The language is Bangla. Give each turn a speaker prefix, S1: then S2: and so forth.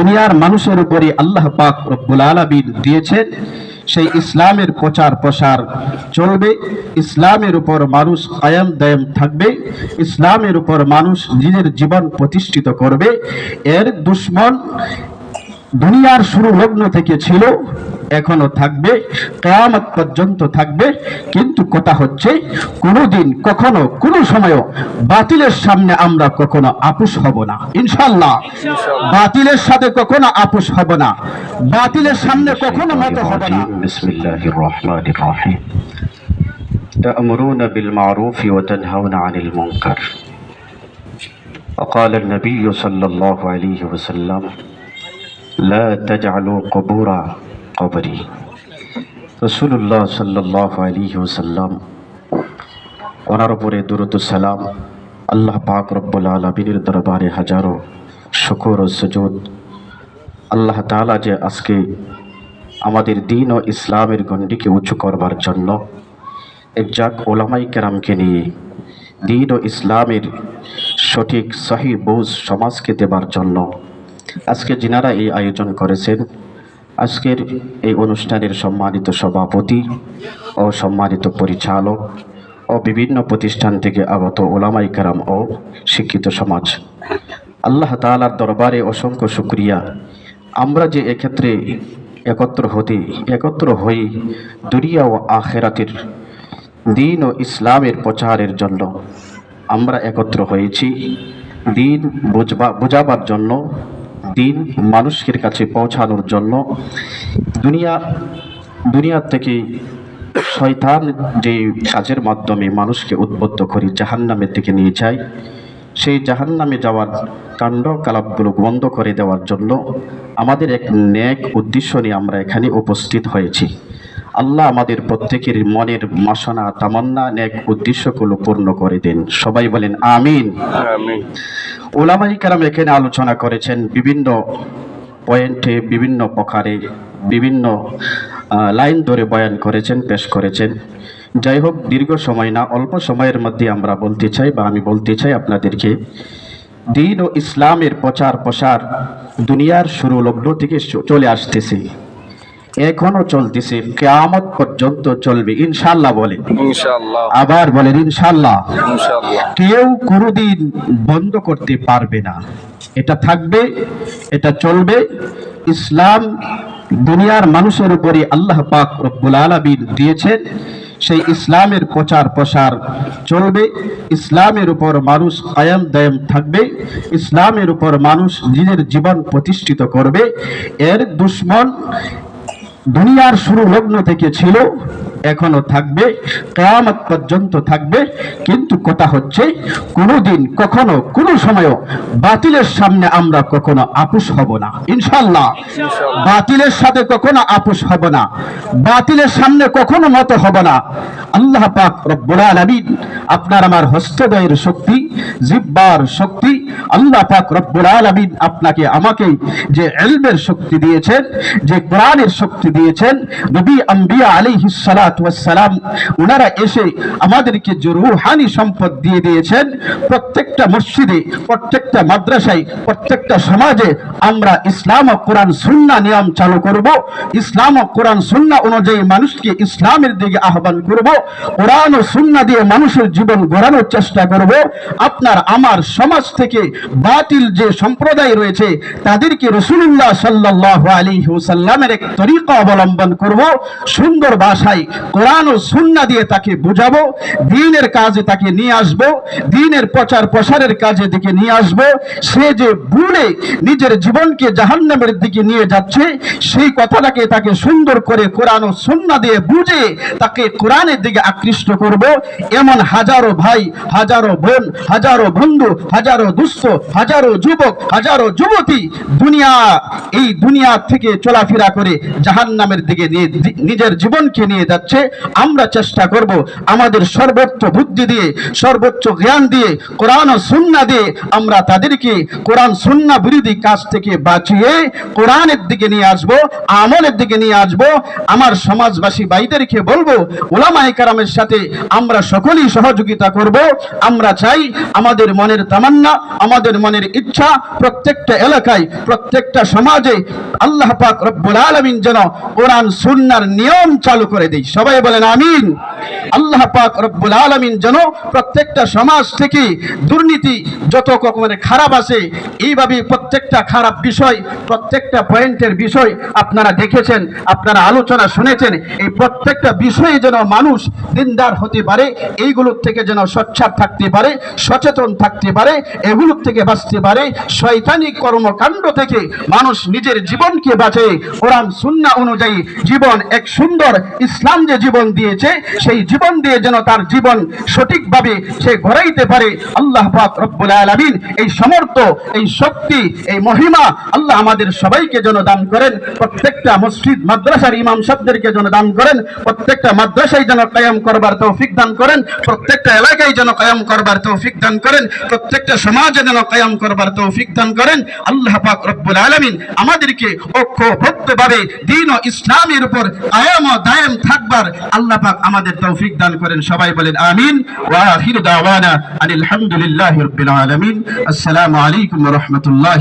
S1: দুনিয়ার মানুষের উপরে আল্লাহ পাক রব্বুল আলমিন দিয়েছেন, সেই ইসলামের প্রচার প্রসার চলবে, ইসলামের উপর মানুষ কায়াম দায়াম থাকবে, ইসলামের উপর মানুষ নিজের জীবন প্রতিষ্ঠিত করবে। এর দুশ্মন দুনিয়ার শুরু লগ্ন থেকে ছিল এখনো থাকবে কেয়ামত পর্যন্ত থাকবে কিন্তু কথা হচ্ছে কোনোদিন কখনো কোনো সময়ও বাতিলের সামনে আমরা কখনো আপুস হব না ইনশাল্লাহ বাতিলের সাথে কখনো আপুস হব না বাতিলের সামনে কখনো মত হব না
S2: الرجيم. بسم الله الرحمن الرحيم تأمرون بالمعروف وتنهون عن المنكر وقال النبي صلى الله عليه وسلم لا تجعلوا قبور কবরি রসুল্লাহ সাল্লাহ আলী ওসাল্লাম ওনার উপরে দুরুদ সালাম, আল্লাহ পাক রব্বুল আলমিনের দরবারে হাজারো শুকর ও সুযোগ আল্লাহ তালা যে আজকে আমাদের দিন ও ইসলামের গণ্ডিকে উঁচু করবার জন্য একজাক ওলামাই কেরামকে নিয়ে দিন ও ইসলামের সঠিক, সহি বোঝ সমাজকে দেবার জন্য আজকে যিনারা এই আয়োজন করেছেন আজকের এই অনুষ্ঠানের সম্মানিত সভাপতি ও সম্মানিত পরিচালক ও বিভিন্ন প্রতিষ্ঠান থেকে আগত ওলামাই কারাম ও শিক্ষিত সমাজ। আল্লাহ তাআলার দরবারে অসংখ্য শুক্রিয়া। আমরা যে এক্ষেত্রে একত্র হতে, একত্র হই দুনিয়া ও আখেরাতের দিন ও ইসলামের প্রচারের জন্য, আমরা একত্র হয়েছি। দিন বুঝবা, বোঝাবার জন্য দিন মানুষের কাছে পৌঁছানোর জন্য দুনিয়া দুনিয়া থেকে শয়তান যে কাজের মাধ্যমে মানুষকে উদ্বুদ্ধ করি জাহান্নামের দিকে নিয়ে যাই সেই জাহান্নামে যাওয়ার কাণ্ড কালাপগুলো বন্ধ করে দেওয়ার জন্য আমাদের এক ন্যাক উদ্দেশ্য নিয়ে আমরা এখানে উপস্থিত হয়েছি। আল্লাহ আমাদের প্রত্যেকের মনের মাসনা তামান্না ন্যাক উদ্দেশ্যগুলো পূর্ণ করে দেন। সবাই বলেন আমিন। ওলামাই কারাম এখানে আলোচনা করেছেন বিভিন্ন পয়েন্টে বিভিন্ন প্রকারে বিভিন্ন লাইন ধরে বয়ান করেছেন পেশ করেছেন। যাই হোক দীর্ঘ সময় না অল্প সময়ের মধ্যে আমরা বলতে চাই বা আমি বলতে চাই আপনাদেরকে দিন ও ইসলামের প্রচার প্রসার দুনিয়ার শুরু লগ্ন থেকে চলে আসতেছে। এখনও চলতেছে কেয়ামত পর্যন্ত চলবে ইনশাল্লাহ বলে।
S1: আবার বলেন ইনশাল্লাহ কেউ কোনোদিন বন্ধ করতে পারবে না। এটা থাকবে এটা চলবে। ইসলাম দুনিয়ার মানুষের উপরে আল্লাহ পাক রব্বুল আলামিন দিয়েছেন। সেই ইসলামের প্রচার প্রসার চলবে। ইসলামের উপর মানুষ কায়াম দায়াম থাকবে। ইসলামের উপর মানুষ নিজের জীবন প্রতিষ্ঠিত করবে। এর দুশ্মন দুনিয়ার শুরু লগ্ন থেকে ছিল এখনও থাকবে কেয়ামত পর্যন্ত থাকবে কিন্তু কথা হচ্ছে কোনোদিন কখনো কোনো সময়ও বাতিলের সামনে আমরা কখনো আপুস হব না। ইনশাল্লাহ বাতিলের সাথে কখনো আপুস হব না। বাতিলের সামনে কখনো মত হব না। আল্লাহ পাক রব্বুল আলামিন আপনার আমার হস্তদয়ের শক্তি জিব্বার শক্তি আল্লাহ পাক রব্বুল আলামিন আপনাকে, আমাকে যে এলমের শক্তি দিয়েছেন, যে কোরআনের শক্তি দিয়েছেন, নবী আম্বিয়া আলাইহিস সালাতু ওয়াস সালাম ওনারা এসে আমাদেরকে যে রূহানি সম্পদ দিয়ে দিয়েছেন, প্রত্যেকটা মসজিদে, প্রত্যেকটা মাদ্রাসায়, প্রত্যেকটা সমাজে আমরা ইসলাম ও কোরআন সুন্নাহ নিয়ম চালু করব, ইসলাম ও কোরআন সুন্নাহ অনুযায়ী মানুষকে ইসলামের দিকে আহ্বান করব, কোরআন ও সুন্নাহ দিয়ে মানুষের জীবন গড়ানোর চেষ্টা করব। আপনার, আমার সমাজ থেকে বাতিল যে সম্প্রদায় রয়েছে, তাদেরকে রসুল্লাহ সাল্লাহ আলী সাল্লামের এক তরিকা অবলম্বন করব, সুন্দর ভাষায় কোরআন ও সুন্নাহ দিয়ে তাকে বুঝাবো, দিনের কাজে তাকে নিয়ে আসব, দিনের প্রচার প্রসারের কাজে দিকে নিয়ে আসব, সে যে ভুলে নিজের জীবনকে জাহান্নামের দিকে নিয়ে যাচ্ছে, সেই কথাটাকে তাকে সুন্দর করে কোরআন ও সুন্নাহ দিয়ে বুঝে তাকে কোরআনের দিকে আকৃষ্ট করব, এমন হাজারো ভাই, হাজারো বোন, হাজারো বন্ধু, হাজারো দুস্থ, হাজারো যুবক, হাজারো যুবতী দুনিয়া, এই দুনিয়া থেকে চলাফেরা করে জাহান্নামের দিকে নিজের জীবনকে নিয়ে যাচ্ছে। আমরা চেষ্টা করব আমাদের সর্বোচ্চ বুদ্ধি দিয়ে, সর্বোচ্চ জ্ঞান দিয়ে, কোরআন ও সুন্নাহ দিয়ে আমরা তাদেরকে কোরআন সুন্নাহ বিরোধী কাজ থেকে বাঁচিয়ে কোরআনের দিকে নিয়ে আসব, আমলের দিকে নিয়ে আসব। আমার সমাজবাসী ভাইদেরকে বলব, ওলামায়ে কারামের সাথে আমরা সকলেই সহযোগিতা করব। আমরা চাই আমাদের মনের তামান্না আমাদের মনের ইচ্ছা প্রত্যেকটা এলাকায়, প্রত্যেকটা সমাজে আল্লাহ পাক রব্বুল আলামিন যেন কোরআন সুন্নাহর নিয়ম চালু করে দেই সবাই বলেন আমিন। আল্লাহ পাক রব্বুল আলামিন যেন প্রত্যেকটা সমাজ থেকে দুর্নীতি যত রকমের খারাপ আছে, এইভাবে প্রত্যেকটা খারাপ বিষয়, প্রত্যেকটা পয়েন্টের বিষয় আপনারা দেখেছেন, আপনারা আলোচনা শুনেছেন, এই প্রত্যেকটা বিষয়ে যেন মানুষ দিনদার হতে পারে, এইগুলোর থেকে যেন সচ্ছার থাকতে পারে, সচেতন থাকতে পারে এগুলোর থেকে বাঁচতে পারে, শয়তানি কর্মকাণ্ড থেকে মানুষ নিজের জীবনকে বাঁচে। কোরআন সুন্নাহ অনুযায়ী জীবন এক সুন্দর ইসলাম যে জীবন দিয়েছে, সেই জীবন দিয়ে যেন তার জীবন সঠিকভাবে সে গড়াইতে পারে। আল্লাহ পাক রব্বুল আলামিন এই সমর্থ, এই শক্তি, এই মহিমা আল্লাহ আমাদের সবাইকে যেন দান করেন। প্রত্যেকটা মসজিদ, মাদ্রাসার ইমাম সাহেবদেরকে যেন দান করেন। প্রত্যেকটা মাদ্রাসায় যেন কায়াম করবার তৌফিক দান করেন। প্রত্যেকটা এলাকায় যেন কায়াম করবার তৌফিক দান করেন। প্রত্যেকটা সমাজে যেন কায়াম করবার তৌফিক দান করেন। আল্লাহ পাক রব্বুল আলমিন আমাদেরকে দিন ও ইসলামের উপর আয়াম দায়াম থাকবার আল্লাহ পাক আমাদের তৌফিক দান করেন। সবাই বলেন আমিন। ওয়া আখিরু দাওয়ানা আনিল হামদুলিল্লাহি রাব্বিল আসসালামু আলাইকুম রহমতুল্লাহ